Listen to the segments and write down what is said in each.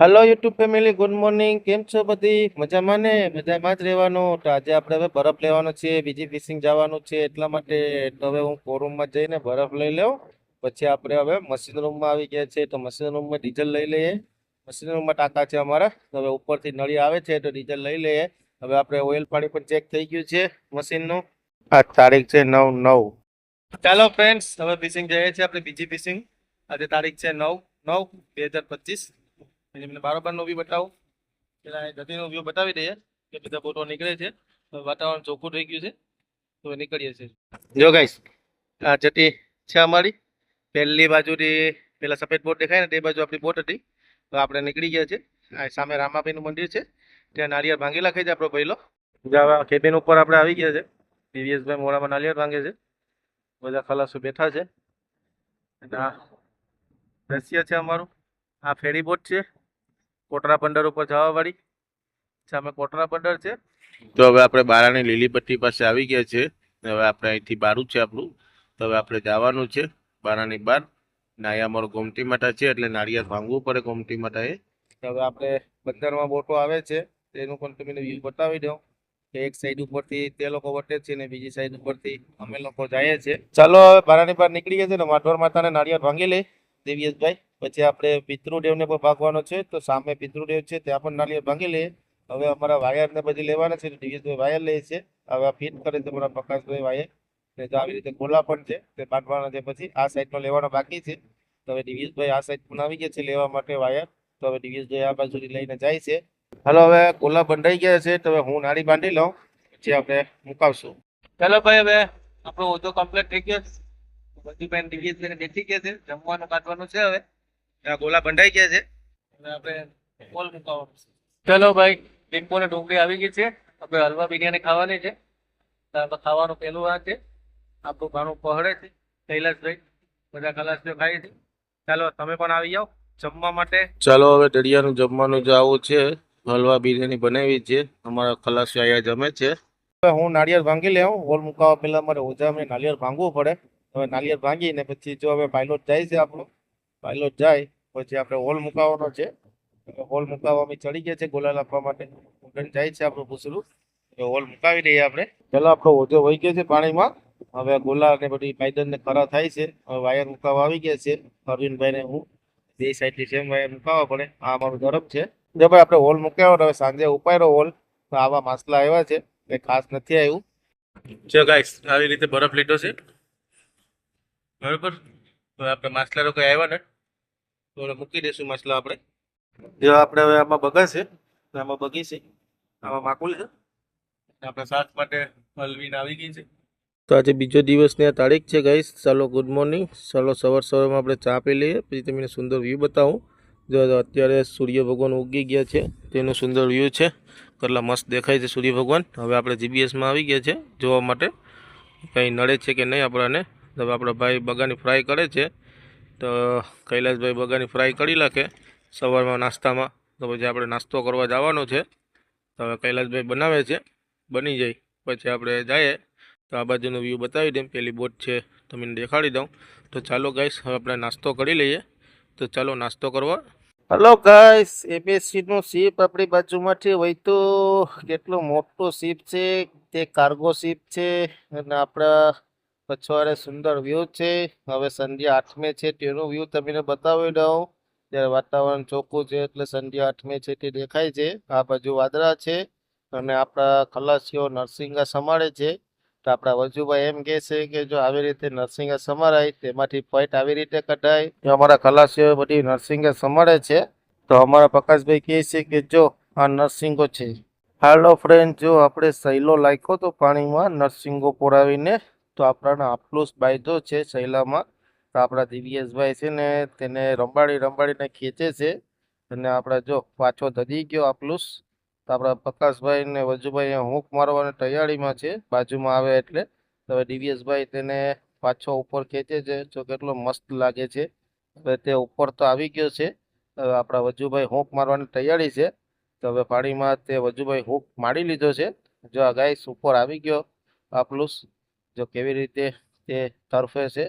Hello YouTube family good morning કેમ છો બધી? મજામાં ને? મજામાં જ રહેવાનું. તો આજે આપણે હવે બરફ લેવાનો છે બીજી ફિશિંગ જવાનું છે એટલા માટે. તો હવે હું કોરૂમમાં જઈને બરફ લઈ લઉં. પછી આપણે હવે મશીન રૂમમાં આવી ગયા છે તો મશીન રૂમમાં ડીઝલ લઈ લઈએ. મશીન રૂમમાં ટાંકા છે અમારા. તો હવે ઉપરથી નળી આવે છે તો ડીઝલ લઈ લઈએ. હવે આપણે ઓઇલ પાણી પણ ચેક થઈ ગયું છે મશીનનું આ તારીખ છે નવ નવ. ચાલો ફ્રેન્ડ્સ હવે ફિશિંગ જઈએ છીએ આપણે બીજી ફિશિંગ આજે તારીખ છે નવ નવ બે હજાર પચીસ. એટલે મને બારોબારનો વ્યૂ બતાવું. પેલા ગતિનો વ્યૂ બતાવી દઈએ કે બધા બોટો નીકળે છે. વાતાવરણ ચોખ્ખું થઈ ગયું છે. તો નીકળીએ છીએ. જો ગાઈશ આ જટી છે અમારી. પહેલી બાજુથી પેલા સફેદ બોટ દેખાય ને, તે બાજુ આપણી બોટ હતી. તો આપણે નીકળી ગયા છે આ સામે રામાભાઈનું મંદિર છે. ત્યાં નારિયેળ ભાંગી નાખે છે આપણો પહેલો કેબિન ઉપર આપણે આવી ગયા છે. પીવીએસભાઈ મોડામાં નારિયેળ ભાંગે છે. બધા ખલાસો બેઠા છે. આ દ્રશ્ય છે અમારું. આ ફેરી બોટ છે. કોટરા બંદર ઉપર જવા વાળી. સામે કોટરા બંદર છે. તો હવે આપણે બારાની લીલી પટ્ટી પાસે આવી ગયા છે. હવે આપણે અહીંથી બારું છે આપણું. તો હવે આપણે જવાનું છે બારાની બાર નાયા અહીંયા ગોમટી માતા છે એટલે નાળિયેર ભાંગવું પડે ગોમતી માતાએ તો હવે આપણે બંદરમાં બોટો આવે છે. તેનું પણ તમને વ્યૂ બતાવી દઉં. એક સાઈડ ઉપરથી તે લોકો વટે છે ને બીજી સાઈડ ઉપરથી અમે લોકો જઈએ છીએ. ચાલો હવે બારાની બહાર નીકળી ગયા છે ને માધવર માતાને નાળિયેર ભાંગી લે દેવીયસભાઈ પછી આપણે પિતૃદેવને પણ ભાગવાનો છે, તો સામે પિતૃદેવ છે, ત્યાં પણ નાળિયેર ભાંગી લઈએ. હવે અમારા વાયર ને બધી લેવાના છે દિવ્યેશભાઈ વાયર લે છે. હવે આ ફિટ કરે છે મારા પ્રકાશભાઈ વાયર. ને તો આવી રીતે ગોલા પણ છે, તે બાંધવાના છે પછી આ સાઈડનો લેવાનો બાકી છે. તો હવે દિવ્યેશભાઈ આ સાઈડ પણ આવી ગયા છે લેવા માટે વાયર. તો હવે દિવ્યેશભાઈ આ બાજુથી લઈને જાય છે. હાલો, હવે ગોલા બંધાઈ ગયા છે, તો હવે હું નાળી બાંધી લઉં પછી આપણે મુકાવશું. ચાલો ભાઈ, હવે આપણો ઓછો કમ્પ્લીટ થઈ ગયો. બધી પેન દિવ્યેશભાઈને દેખી ગયા છે, જમવાનું કાઢવાનું છે હવે. ગોલા બંધાઈ ગયા છે. ચલો ભાઈ ટીમ્પો ને ડુંગળી આવી ગઈ છે. આપણે હલવા બિરયાની ખાવાની છે. ખાવાનું પેલું આ છે. આપણું ઘણું પહળે છે. કૈલાસભાઈ બધા કલાસભાઈ ખાઈ છે. ચાલો તમે પણ આવી જાઓ જમવા માટે. ચાલો હવે દરિયાનું જમવાનું જે આવું છે હલવા બિરયાની બનાવી છે. અમારા ખલાસી અહીંયા જમે છે. હવે હું નાળિયેર ભાંગી લેવું હોલ મુકાવવા પહેલા મારે ઓજામને નાળિયેર ભાંગવું પડે. હવે નાળિયેર ભાંગીને પછી જો હવે પાયલોટ જાય છે આપણો. પાયલોટ જાય. પછી આપણે હોલ મુકાવવાનો છે. હોલ મુકાવવા અમે ચડી ગયા છે, ગોલા આપવા માટે. ઉડન જાય છે આપણું ભૂસરું. એ હોલ મુકાવી દઈએ આપણે. ચાલો આપણો ઓજો વહી ગયો છે પાણીમાં. હવે ગોલા ને બધી પાયદન ને ખરા થાય છે. હવે વાયર મુકાવવા આવી ગયા છે. અરવિંદભાઈ ને હું બે સાઈડથી સેમ વાયર મુકાવવા પડે. આ અમારું ગરમ છે. જો ભાઈ આપણે હોલ મુકાવ્યો હવે સાંજે ઉપાડ્યો હોલ આવા માસલા આવ્યા છે. કઈ ખાસ નથી આવ્યું. જો ગાઈસ આવી રીતે બરફ લીધો છે. બરોબર? હવે આપણે તો કઈ આવ્યા ને તો મૂકી દઈશું માછલા આપણે. જો આપણે હવે આમાં બગા છે આમાં બગી છે. આમાં માકુલ છે. આપણે સાત માટે હલવીને આવી ગઈ છે. તો આજે બીજો દિવસની આ તારીખ છે ગાઈસ ચાલો ગુડ મોર્નિંગ ચાલો સવાર સવારમાં આપણે ચા પી લઈએ. પછી તમને સુંદર વ્યૂ બતાવું. જો અત્યારે સૂર્ય ભગવાન ઉગી ગયા છે. તેનું સુંદર વ્યૂ છે. કેટલા મસ્ત દેખાય છે સૂર્ય ભગવાન. હવે આપણે જીબીએસમાં આવી ગયા છે જોવા માટે. કંઈ નડે છે કે નહીં આપણાને. હવે આપણા ભાઈ બગાની ફ્રાય કરે છે. તો કૈલાસભાઈ બગાની ફ્રાય કરી નાખે સવારમાં નાસ્તામાં. તો પછી આપણે નાસ્તો કરવા જવાનો છે. તો હવે કૈલાસભાઈ બનાવે છે. બની જાય. પછી આપણે જઈએ. તો આ બાજુનો વ્યૂ બતાવી દઉં. પેલી બોટ છે. તમને દેખાડી દઉં. તો ચાલો ગાઈસ હવે આપણે નાસ્તો કરી લઈએ. તો ચાલો નાસ્તો કરવા. હલો ગાઈસ એપીએસસીનો શિપ આપણી બાજુમાંથી હોય તો કેટલો મોટો શિપ છે. તે કાર્ગો શિપ છે. અને આપણા પછવાડે સુંદર વ્યૂ છે. હવે સંધ્યા આઠમે છે તેનો વ્યૂ તમને બતાવી દઉં. જ્યારે વાતાવરણ ચોખ્ખું છે એટલે સંધ્યા આઠમે છે તે દેખાય છે. આ બાજુ વાદળા છે અને આપણા ખલાસીઓ નરસિંગા સમાડે છે. તો આપણા વજુભાઈ એમ કહે છે કે જો આવી રીતે નરસિંગા સમારાય તેમાંથી પૈટ આવી રીતે કઢાય. અમારા ખલાસીઓ બધી નરસિંગા સમાડે છે. તો અમારા પ્રકાશભાઈ કહે છે કે જો આ નરસિંગો છે. હાલો ફ્રેન્ડ જો આપણે સહેલો લાખ્યો તો પાણીમાં નરસિંગો પોરાવીને તો આપણાને આપલુસ બાયધો છે શૈલામાં તો આપણા દિવ્યેશભાઈ છે ને તેને રંબાડી રંબાડીને ખેંચે છે. અને આપણા જો પાછો ધદી ગયો આપલુસ તો આપણા પ્રકાશભાઈ ને વજુભાઈ હૂંક મારવાની તૈયારીમાં છે. બાજુમાં આવે એટલે. હવે દિવ્યેશભાઈ તેને પાછો ઉપર ખેંચે છે. જો કેટલો મસ્ત લાગે છે. હવે તે ઉપર તો આવી ગયો છે. હવે આપણા વજુભાઈ હૂંક મારવાની તૈયારી છે. તો હવે પાણીમાં તે વજુભાઈ હૂંક મારી લીધો છે. જો આ ગાઈસ ઉપર આવી ગયો આપલુસ જો કેવી રીતે તે તરફે છે,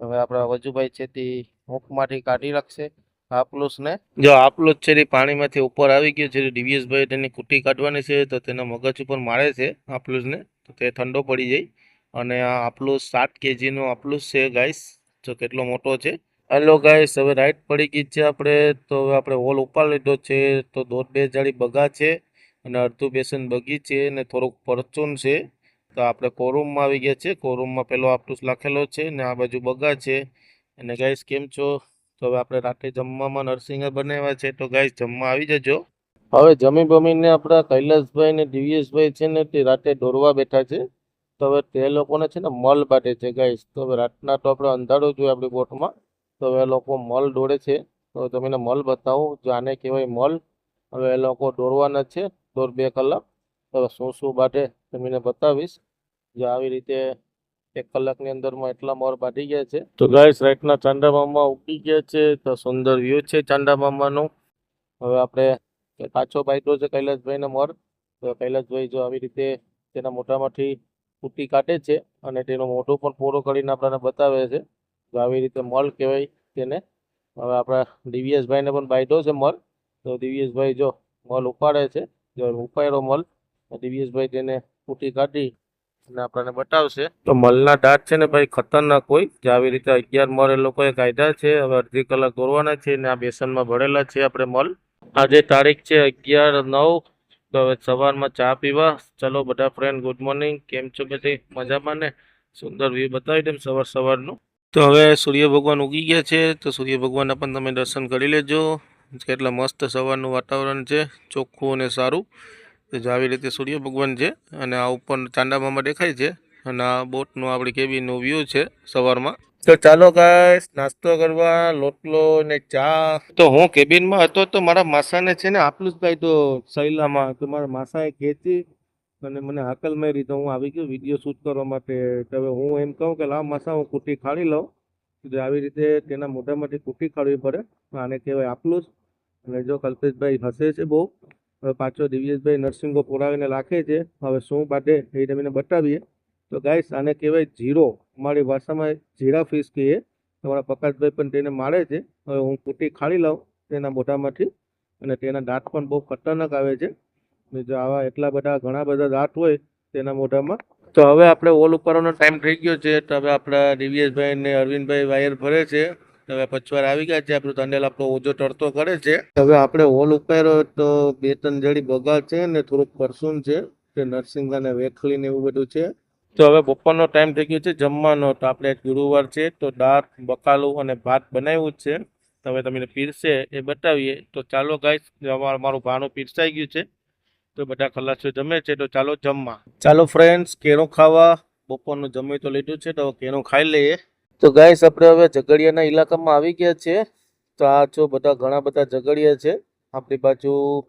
હવે આપણા વજુભાઈ છે તે મુખમાંથી કાઢી રાખશે આપલુસને જો આપલું જ છે એ પાણીમાંથી ઉપર આવી ગયું છે ડીવીએસભાઈ તેની કુટી કાઢવાની છે, તો તેના મગજ ઉપર મારે છે આપલુસને તો તે ઠંડો પડી જાય. અને આ આપલુસ સાત કેજીનો આપલુસ છે ગાઈસ, જો કેટલો મોટો છે. હેલો ગાઈસ, હવે રાઈટ પડી ગઈ છે આપણે, તો હવે આપણે હોલ ઉપાડ લીધો છે, તો દોઢ બે જાળી બગા છે, અને અડધું બેસન બગી છે અને થોડુંક પરચૂન છે. તો આપણે કોરૂમમાં આવી ગયા છે કોરૂમમાં પેલો આપટુસ લખેલો છે ને આ બાજુ બગા છે. અને ગાઈસ કેમ છો? તો હવે આપણે રાતે જમવામાં નરસિંહ બનાવ્યા છે. તો ગાઈસ જમવા આવી જજો. હવે જમી બમીને આપણા કૈલાસભાઈ ને દિવ્યેશભાઈ છે ને તે રાતે દોરવા બેઠા છે. તો હવે તે લોકોને છે ને મલ બાટે છે ગાઈસ તો હવે રાતના તો આપણે અંધારું જોઈએ આપણી બોટમાં. તો હવે લોકો મલ દોડે છે. તો તમને મલ બતાવું. જો આને કહેવાય મલ. હવે એ લોકો દોરવાના છે. દોઢ બે કલાક. શું શું બાટે તમને બતાવીશ. જો આવી રીતે એક કલાકની અંદરમાં એટલા મોર બાટી ગયા છે. તો ગાઈસ રાઈટના ચાંદા મામા ઉગી ગયા છે. તો સુંદર વ્યૂ છે ચાંદા મામાનું હવે આપણે પાછો બાઈટો છે કૈલાસભાઈને મોર, તો કૈલાસભાઈ જો આવી રીતે તેના મોઢામાંથી કૂટી કાઢે છે અને તેનો મોઢો પણ પૂરો કરીને આપણને બતાવે છે. તો આવી રીતે મલ કહેવાય તેને. હવે આપણા દિવ્યેશભાઈને પણ બાઈટો છે મળ તો દિવ્યેશભાઈ જો મલ ઉપાડે છે, જો ઉપાડ્યો મલ તો દિવ્યેશભાઈ તેને કુટી કાઢી અને આપણને બતાવશે. તો મલના દાંત છે ને ભાઈ ખતરનાક હોય. જે આવી રીતે અગિયાર મળે એ લોકોએ કાઢ્યા છે, હવે અડધી કલાક દોરવાના છે ને આ બેસનમાં ભરેલા છે આપણે મલ. આજે તારીખ છે અગિયાર નવ, તો હવે સવારમાં ચા પીવા. ચલો બધા ફ્રેન્ડ ગુડ મોર્નિંગ કેમ છો બધી? મજામાં ને? સુંદર વ્યૂ બતાવી દેમ સવાર સવારનું. તો હવે સૂર્ય ભગવાન ઉગી ગયા છે, તો સૂર્ય ભગવાનના પણ તમે દર્શન કરી લેજો. કેટલા મસ્ત સવારનું વાતાવરણ છે. ચોખ્ખું અને સારું. તો જો આવી રીતે સૂર્ય ભગવાન છે અને આ ઉપર ચાંદામામાં દેખાય છે અને આ બોટનું આપણી કેબિનનું વ્યૂ છે સવારમાં. તો ચાલો ગાઈસ નાસ્તો કરવા, લોટલો ને ચા. તો હું કેબિનમાં હતો તો મારા માસાને છે ને આપલું જ ભાઈ તો સૈલામાં તો મારા માસાએ ખેંચી અને મને હાકલ મારી તો હું આવી ગયો વીડિયો શૂટ કરવા માટે. હવે હું એમ કહું કે લા માસા, હું કુટી ખાડી લઉં. તો આવી રીતે તેના મોઢામાંથી કુટી ખાડવી પડે આને કહેવાય આપલું જ અને જો કલ્પેશભાઈ હસે છે બહુ હવે પાછો દિવ્યેશભાઈ નરસિંહો પુરાવીને રાખે છે. હવે શું બાટે એ તમને બતાવીએ. તો ગાઈસ, આને કહેવાય જીરો. અમારી ભાષામાં જીરા ફિશ કહીએ. તમારા પ્રકાશભાઈ પણ તેને મારે છે. હવે હું કુટી ખાડી લઉં તેના મોઢામાંથી. અને તેના દાંત પણ બહુ ખતરનાક આવે છે. જો આવા એટલા બધા ઘણા બધા દાંત હોય તેના મોઢામાં. તો હવે આપણે ઓલ ઉપરનો ટાઈમ થઈ ગયો છે. તો હવે આપણા દિવ્યેશભાઈ ને અરવિંદભાઈ વાયર ભરે છે. હવે પછવાર આવી ગયા છે. આપણું તંડેલ આપણો ઓજો તરતો કરે છે. હવે આપણે હોલ ઉપાડ્યો તો બે ત્રણ જડી બગાડ છે ને થોડુંક પરસુન છે તે નરસિંહ અને વેખલી ને એવું બધું છે. તો હવે બપોરનો ટાઈમ થઈ ગયો છે જમવાનો. તો આપણે ગુરુવાર છે તો દાળ, બકાલું અને ભાત બનાવ્યું છે. હવે તમને પીરસે એ બતાવીએ. તો ચાલો ગાઈસ મારું ભાણું પીરસાઈ ગયું છે. તો બધા ખલાસીઓ જમે છે તો ચાલો જમવા. ચાલો ફ્રેન્ડ્સ કેરો ખાવા. બપોરનું જમી તો લીધું છે તો કેરો ખાઈ લઈએ. તો ગાઈસ આપણે હવે ઝઘડિયાના ઇલાકામાં આવી ગયા છે. તો આ જો બધા ઘણા બધા ઝઘડિયા છે. આપણી બાજુ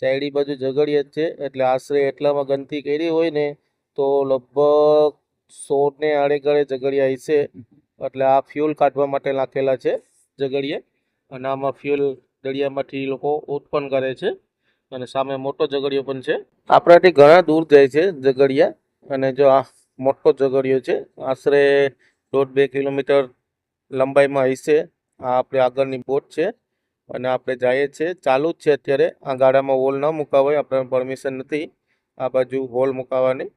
ચાયડી બાજુ ઝઘડિયા છે. એટલે આશરે એટલામાં ગંદકી કરી હોય ને, તો લગભગ સો ને આડે ઝઘડિયા હશે એટલે આ ફ્યુલ કાઢવા માટે નાખેલા છે ઝઘડિયા. અને આમાં ફ્યુલ દરિયામાંથી લોકો ઉત્પન્ન કરે છે. અને સામે મોટો ઝઘડિયો પણ છે. આપણાથી ઘણા દૂર જાય છે ઝઘડિયા. અને જો આ મોટો ઝઘડિયો છે, આશરે દોઢ બે કિલોમીટર લંબાઈમાં હશે આ આપણે આગળની બોટ છે અને આપણે જઈએ છીએ. ચાલુ જ છે અત્યારે. આ ગાડામાં હોલ ન મુકાવાય આપણને પરમિશન નથી આ બાજુ હોલ મુકાવાની.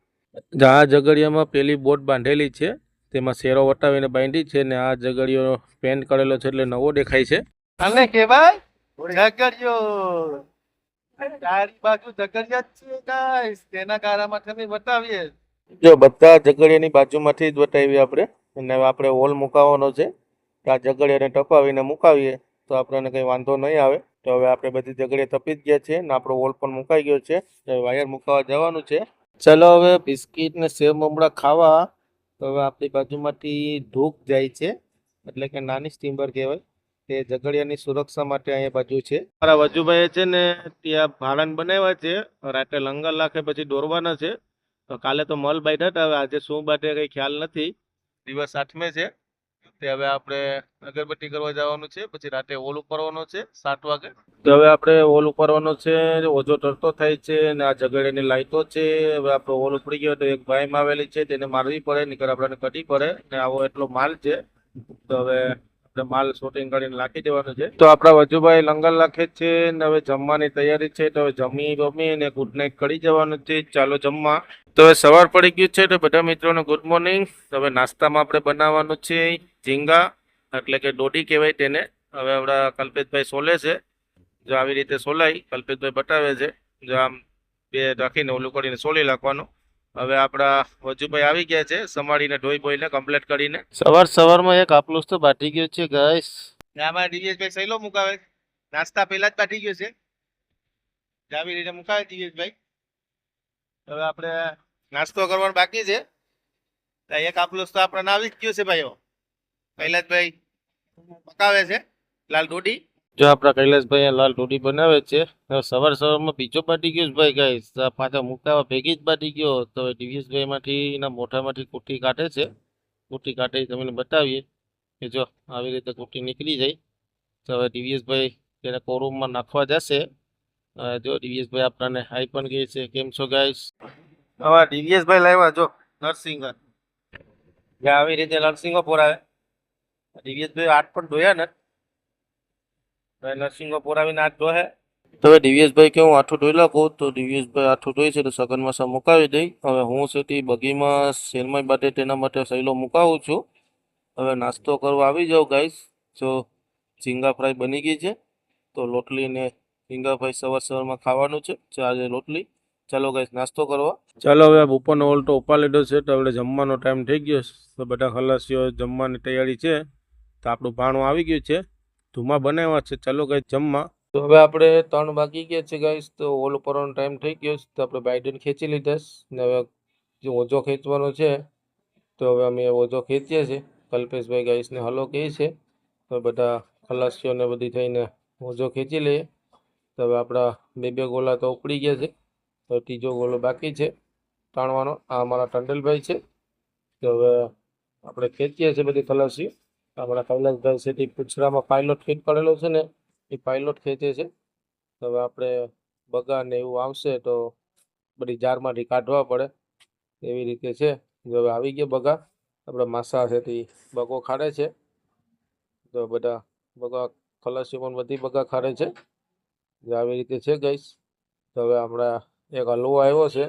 આ ઝઘડિયામાં પેલી બોટ બાંધેલી છે. તેમાં શેરો વટાવીને બાંધી છે ને આ ઝગડિયો પેન્ટ કરેલો છે એટલે નવો દેખાય છે. અને કહેવાય ઝઘડિયો. તારી બાજુ ઝઘડિયા છે ગાઈસ તેના કારામાં તમે બતાવીએ. જો બધા ઝગડિયાની બાજુમાંથી જ બતાવીએ આપણે. અને આપણે હોલ મુકાવવાનો છે. આ ઝઘડિયાને ટપાવીને મુકાવીએ, તો આપણને કંઈ વાંધો નહીં આવે. તો હવે આપણે બધી ઝઘડિયા તપી જ ગયા છે અને આપણો હોલ પણ મુકાઈ ગયો છે. વાયર મુકાવા જવાનું છે. ચલો હવે બિસ્કિટ ને સેવ મમડા ખાવા. તો હવે આપણી બાજુમાંથી ધૂક જાય છે. એટલે કે નાની સ્ટીમર કહેવાય. તે ઝઘડિયાની સુરક્ષા માટે અહીંયા બાજુ છે. મારા વજુભાઈએ છે ને ત્યાં ભાડાને બનાવ્યા છે. રાતે લંગર લાખે પછી દોરવાના છે. તો કાલે તો મલ બાઈટ હતા. હવે આજે શું બાટે કંઈ ખ્યાલ નથી. દિવસ આઠમે છે. તે હવે આપણે અગરબત્તી કરવા જવાનું છે. પછી રાતે ઓલ ઉપરવાનો છે, સાત વાગે. તો હવે આપણે ઓલ ઉપરવાનો છે. ઓજો તરતો થાય છે ને આ ઝઘડિયાની લાઈટો છે. હવે આપણો ઓલ ઉપડી ગયો તો એક ભાઈમાં આવેલી છે. તેને મારવી પડે, નીકળ આપણને કટી પડે ને આવો એટલો માલ છે. તો હવે માલ શૂટિંગ કરીને નાખી દેવાનું છે. તો આપણા વજુભાઈ લંગર નાખે છે ને હવે જમવાની તૈયારી છે તો હવે જમી બમી ને ગુડ નાઇટ કરી જવાનું છે. ચાલો જમવા. તો હવે સવાર પડી ગયું છે તો બધા મિત્રોને ગુડ મોર્નિંગ હવે નાસ્તામાં આપણે બનાવવાનું છે ઝીંગા, એટલે કે દોડી કહેવાય તેને. હવે આપણા કલ્પેશભાઈ સોલે છે. જો આવી રીતે સોલાઈ કલ્પેશભાઈ બતાવે છે. જો આમ બે રાખીને ઓલું કરીને સોલી નાખવાનું. હવે આપણા વજુભાઈ આવી ગયા છે સમાડીને ધોઈ બોઈને કમ્પ્લીટ કરીને. સવાર સવારમાં એક આપલું તો બાટી ગયો છે ગાઈસ આમાં દિવ્યેશભાઈ સહેલો મુકાવે? નાસ્તા પહેલા જ બાટી ગયો છે. આવી રીતે મુકાવે દિવ્યેશભાઈ. હવે આપણે નાસ્તો કરવાનો બાકી છે. તો એક આપલું તો આપણને આવી જ ગયો છે ભાઈઓ. કૈલાસભાઈ પકાવે છે લાલ ડોડી જો આપણા કૈલાસભાઈ લાલ રોટી બનાવે છે સવાર સવારમાં બીજો બાટી ગયો ભાઈ ગાઈસ પાછા મુકાવા ભેગી જ બાટી ગયો. તો ડીવીએસભાઈમાંથી એના મોઢામાંથી કુઠ્ઠી કાઢે છે. કુઠ્ઠી કાઢે તમને બતાવીએ કે જો આવી રીતે કુઠ્ઠી નીકળી જાય. તો હવે ડીવીએસભાઈ તેને કોરૂમમાં નાખવા જશે. જો ડીવીએસભાઈ આપણને હાઈ પણ ગઈ છે. કેમ છો ગાઈસ હવે ડીવીએસભાઈ લાવ્યા જો નરસિંહ જ્યાં આવી રીતે નરસિંહો પોરાવે ડીવીએસભાઈ આઠ પણ ધોયા ને. હવે નરસિંહો પોરાવીને હાથ ધોહે તો હવે દિવ્યેશભાઈ કે હું આઠું ધોઈ નાખું તો દિવ્યેશભાઈ આઠું ધોઈ છે તો સગન મસા મુકાવી દઈ. હવે હું છે તે બગીમાં શેરમાઈ બાટે તેના માટે સહેલો મુકાવું છું. હવે નાસ્તો કરવા આવી જાઉં ગાઈસ. જો ઝીંગા ફ્રાય બની ગઈ છે તો લોટલી ને ઝીંગા ફ્રાય સવાર સવારમાં ખાવાનું છે. તો આજે લોટલી. ચાલો ગાઈસ નાસ્તો કરવા. ચાલો હવે આ બપોરનો ઓલ તો ઉપા લીધો છે તો હવે જમવાનો ટાઈમ થઈ ગયો તો બધા ખલાસીઓ જમવાની તૈયારી છે. તો આપણું ભાણું આવી ગયું છે. ધુમા બનાવ્યા છે. ચાલો ગાઈસ જમવા. તો હવે આપણે ત્રણ બાકી ગયા છે ગાઈસ. તો ઓલ ઉપરનો ટાઈમ થઈ ગયો છે. તો આપણે બાઇડન ખેંચી લીધા ને હવે જે ઓજો ખેંચવાનો છે, તો હવે અમે ઓજો ખેંચીએ છીએ. કલ્પેશભાઈ ગાઈસને હલો કહે છે. તો બધા ખલાસીઓને બધી થઈને ઓજો ખેંચી લઈએ. તો હવે આપણા બે બે ગોલા તો ઉપડી ગયા છે. તો ત્રીજો ગોલો બાકી છે તાણવાનો. આ અમારા ટંડેલભાઈ છે. તો હવે આપણે ખેંચીએ છીએ બધી ખલાસીઓ. આપણા કૈલાસભાઈ છે તે પૂછડામાં પાયલોટ ફિટ કરેલો છે ને, એ પાયલોટ ખેંચે છે. હવે આપણે બગા ને એવું આવશે તો બધી જારમાંથી કાઢવા પડે. એવી રીતે છે. જો હવે આવી ગયા બગા આપણે માસા છે બગો ખાડે છે. તો બધા બગા ખલાસી પણ બધી બગા ખાડે છે. આવી રીતે છે ગઈશ તો હવે હમણાં એક હલવો આવ્યો છે.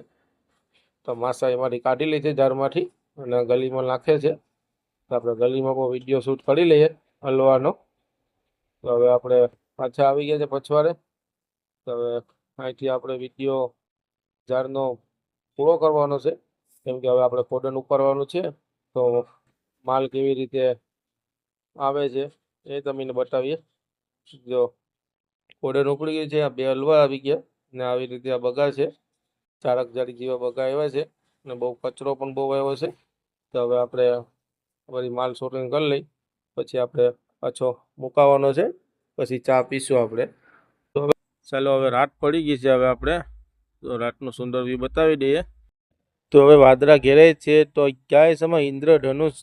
તો માસા એમાંથી કાઢી લે છે જારમાંથી અને ગલીમાં નાખે છે. આપણે ગલીમાં પણ વીડિયો શૂટ કરી લઈએ, હલવાનો. તો હવે આપણે પાછા આવી ગયા છે પછવાડે. તો હવે અહીંથી આપણે વીડિયો ઝાડનો પૂરો કરવાનો છે. કેમ કે હવે આપણે કોડન ઉપાડવાનું છે. તો માલ કેવી રીતે આવે છે એ તમને બતાવીએ. જો કોડન ઉપડી ગયું છે, આ બે હલવા આવી ગયા ને આવી રીતે આ બગા છે. ચારક જાડી જેવા બગા આવ્યા છે અને બહુ કચરો પણ બહુ આવ્યો છે. તો હવે આપણે બધી માલ શોપિંગ કરી લઈ, પછી આપણે પાછો મુકાવાનો છે, પછી ચા પીશું આપણે. તો હવે ચાલો હવે રાત પડી ગઈ છે હવે આપણે. તો રાતનું સુંદર વ્યૂ બતાવી દઈએ. તો હવે વાદળા ઘેરે છે, તો ક્યાંય સમય ઇન્દ્રધનુષ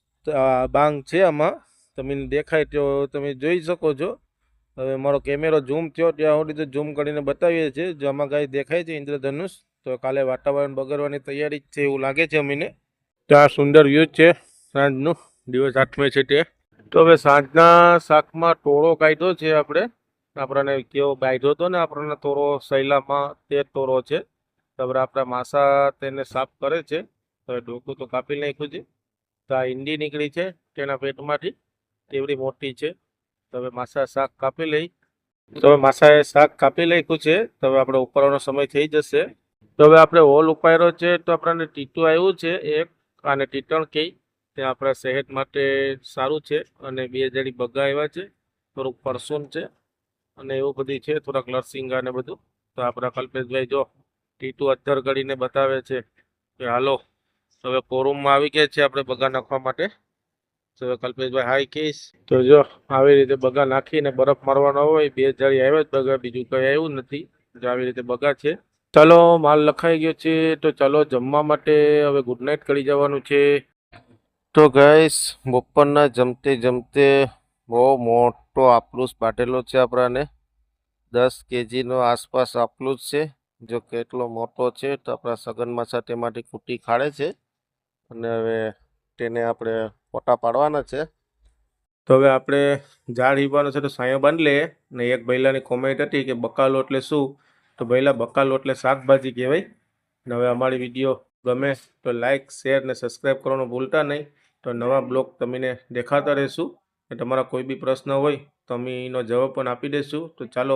બાંગ છે આમાં. તમને દેખાય તો તમે જોઈ શકો છો. હવે મારો કેમેરો ઝૂમ થયો, ત્યાં સુધી તો ઝૂમ કરીને બતાવીએ છીએ. જો આમાં કાંઈ દેખાય છે ઇન્દ્રધનુષ, તો કાલે વાતાવરણ બગડવાની તૈયારી જ છે એવું લાગે છે અમીને. તો આ સુંદર વ્યૂ છે સાંજનું. દિવસ આઠમે છે તે. તો હવે સાંજના શાકમાં ટોળો કાઢ્યો છે આપણે. આપણને કેવો બાંધ્યો હતો ને આપણને તોરો સૈલામાં તે તોરો છે. તમારે આપણા માસા તેને સાફ કરે છે. તો ડોકું તો કાપી નાખ્યું છે. તો આ ઈંડી નીકળી છે તેના પેટમાંથી. તેવડી મોટી છે. તો હવે માસા શાક કાપી લઈ. તો હવે માસાએ શાક કાપી નાખ્યું છે. તો હવે આપણે ઉપરવાનો સમય થઈ જશે. તો હવે આપણે હોલ ઉપાડ્યો છે તો આપણને ટીટું આવ્યું છે એક. અને ટીટણ કહી તે આપણા સેહત માટે સારું છે અને બે જણી બગા આવ્યા છે, થોડુંક પરસૂન છે અને એવું બધી છે, થોડાક લરસિંગા ને બધું. તો આપણા કલ્પેશભાઈ જો ટીટુ અત્તર કરીને બતાવે છે કે હાલો, હવે કોરૂમમાં આવી ગયા છે આપણે બગા નાખવા માટે. તો હવે કલ્પેશભાઈ હાઈ કહીશ. તો જો આવી રીતે બગા નાખીને બરફ મારવાનો હોય, બે જાળી આવ્યા જ બગા, બીજું કંઈ આવ્યું નથી. જો આવી રીતે બગા છે. ચાલો, માલ લખાઈ ગયો છે, તો ચાલો જમવા માટે હવે ગુડ નાઇટ કરી જવાનું છે. તો ગાઈસ બપોરના જમતે જમતે બહુ મોટો આપલુસ પાટેલો છે આપણાને. દસ કેજીનો આસપાસ આપલું જ છે. જો કેટલો મોટો છે તો આપણા સગનમાં સાથે તેમાંથી કૂટી ખાડે છે. અને હવે તેને આપણે ફોટા પાડવાના છે. તો હવે આપણે ઝાડ હીવાનો છે તો સાયો બાંધી લઈએ. ને એક ભૈલાની કોમેન્ટ હતી કે બકાલો એટલે શું? તો ભૈલા બકાલો એટલે શાકભાજી કહેવાય. ને હવે અમારી વીડિયો ગમે તો લાઇક શેર ને સબસ્ક્રાઈબ કરવાનું ભૂલતા નહીં. તો નવા બ્લોગ તમને દેખાતા રહેશું. તમારા કોઈ બી પ્રશ્ન હોય તો અમે એનો જવાબ પણ આપી દઈશું તો ચાલો